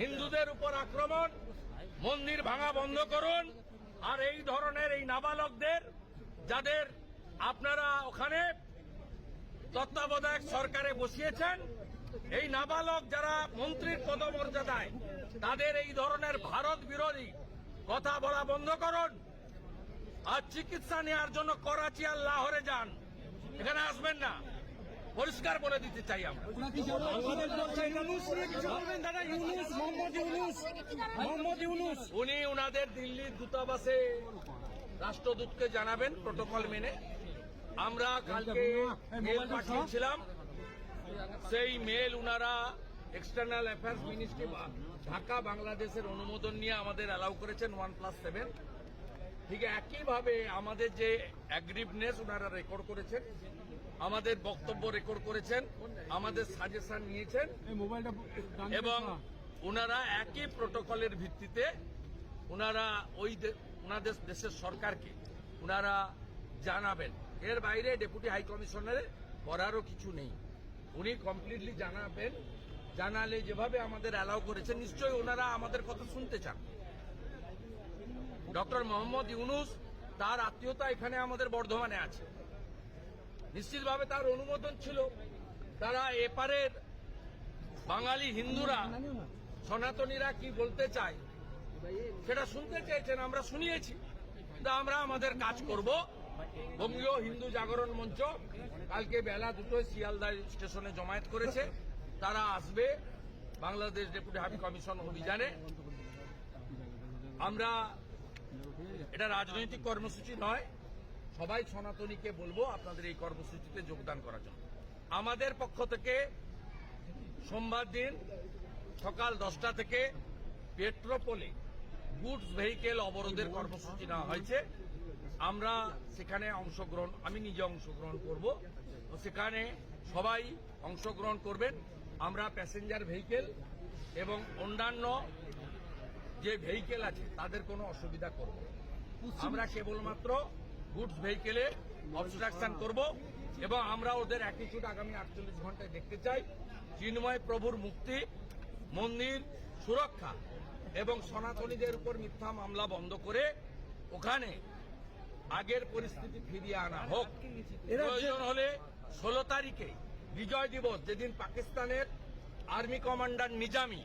হিন্দুদের উপর আক্রমণ, মন্দির ভাঙা বন্ধ করুন, আর এই ধরনের এই নাবালকদের, যাদের আপনারা ওখানে তত্ত্বাবধায়ক সরকারে বসিয়েছেন, এই নাবালক যারা মন্ত্রীর পদমর্যাদায় তাদের এই ধরনের ভারত বিরোধী কথা বলা বন্ধ করুন, আর চিকিৎসা নেওয়ার জন্য করাচি আর লাহোরে যান। এখানে আসবেন না। পরিষ্কার বলে দিতে চাই আমরা। উনি উনাদের দিল্লির দূতাবাসে রাষ্ট্রদূতকে জানাবেন, প্রোটোকল মেনে। আমরা কালকে মেল পাঠিয়েছিলাম। সেই মেল উনারা এক্সটার্নাল অ্যাফেয়ার্স মিনিস্ট্রি ঢাকা, বাংলাদেশের অনুমোদন নিয়ে আমাদের অ্যালাউ করেছেন ওয়ান প্লাস সেভেন ঠিক একইভাবে আমাদের যে অ্যাগ্রিভনেস ওনারা রেকর্ড করেছেন আমাদের বক্তব্য রেকর্ড করেছেন আমাদের সাজেশন নিয়েছেন এবং ওনারা একই প্রোটোকলের ভিত্তিতে ওনারা ওই ওনাদের দেশের সরকারকে ওনারা জানাবেন। এর বাইরে ডেপুটি হাই কমিশনারে করারও কিছু নেই। উনি কমপ্লিটলি জানাবেন। জানালে যেভাবে আমাদের অ্যালাউ করেছেন নিশ্চয়ই ওনারা আমাদের কথা শুনতে চান। ডক্টর মোহাম্মদ ইউনুস তার আত্মীয়তা এখানে আমাদের বর্ধমানে আছে। নিশ্চিতভাবে তার অনুমোদন ছিল। তারা এপারের বাঙালি হিন্দুরা, সনাতনীরা কি বলতে চায়, সেটা শুনতে চেয়েছেন, আমরা শুনিয়েছি। আমরা আমাদের কাজ করব। বঙ্গীয় হিন্দু জাগরণ মঞ্চ কালকে বেলা দুটোয় শিয়ালদা স্টেশনে জমায়েত করেছে। তারা আসবে বাংলাদেশ ডেপুটি হাই কমিশন অভিযানে। আমরা, এটা রাজনৈতিক কর্মসূচি নয় সবাই সনাতনীকে বলব আপনাদের এই কর্মসূচিতে যোগদান করার জন্য। আমাদের পক্ষ থেকে সোমবার দিন সকাল দশটা থেকে পেট্রোপোলে গুডস ভেহিকেল অবরোধের কর্মসূচি নেওয়া হয়েছে। আমরা সেখানে অংশগ্রহণ আমি নিজে অংশগ্রহণ করব। সেখানে সবাই অংশগ্রহণ করবেন। আমরা প্যাসেঞ্জার ভেহিকেল এবং অন্যান্য যে ভেহিকেল আছে তাদের কোনো অসুবিধা করব। আমরা কেবলমাত্র গুডস ভেহিকেলে অবস্ট্রাকশন করব এবং আমরা ওদের অ্যাটিটিউড আগামী আটচল্লিশ ঘন্টায় দেখতে চাই। চিন্ময় প্রভুর মুক্তি মন্দির সুরক্ষা এবং সনাতনীদের উপর মিথ্যা মামলা বন্ধ করে ওখানে আগের পরিস্থিতি ফিরিয়ে আনা হোক। প্রয়োজন হলে ষোলো তারিখে বিজয় দিবস যেদিন পাকিস্তানের আর্মি কমান্ডার নিজামি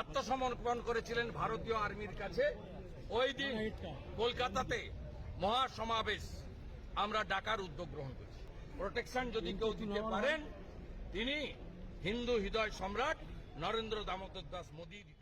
আত্মসমর্পণ করেছিলেন ভারতীয় আর্মির কাছে ওই দিন কলকাতাতে মহাসমাবেশ আমরা ডাকার উদ্যোগ গ্রহণ করছি। প্রোটেকশন যদি কেউ দিতে পারেন তিনি হিন্দু হৃদয় সম্রাট নরেন্দ্র দামোদর দাস মোদী দিতে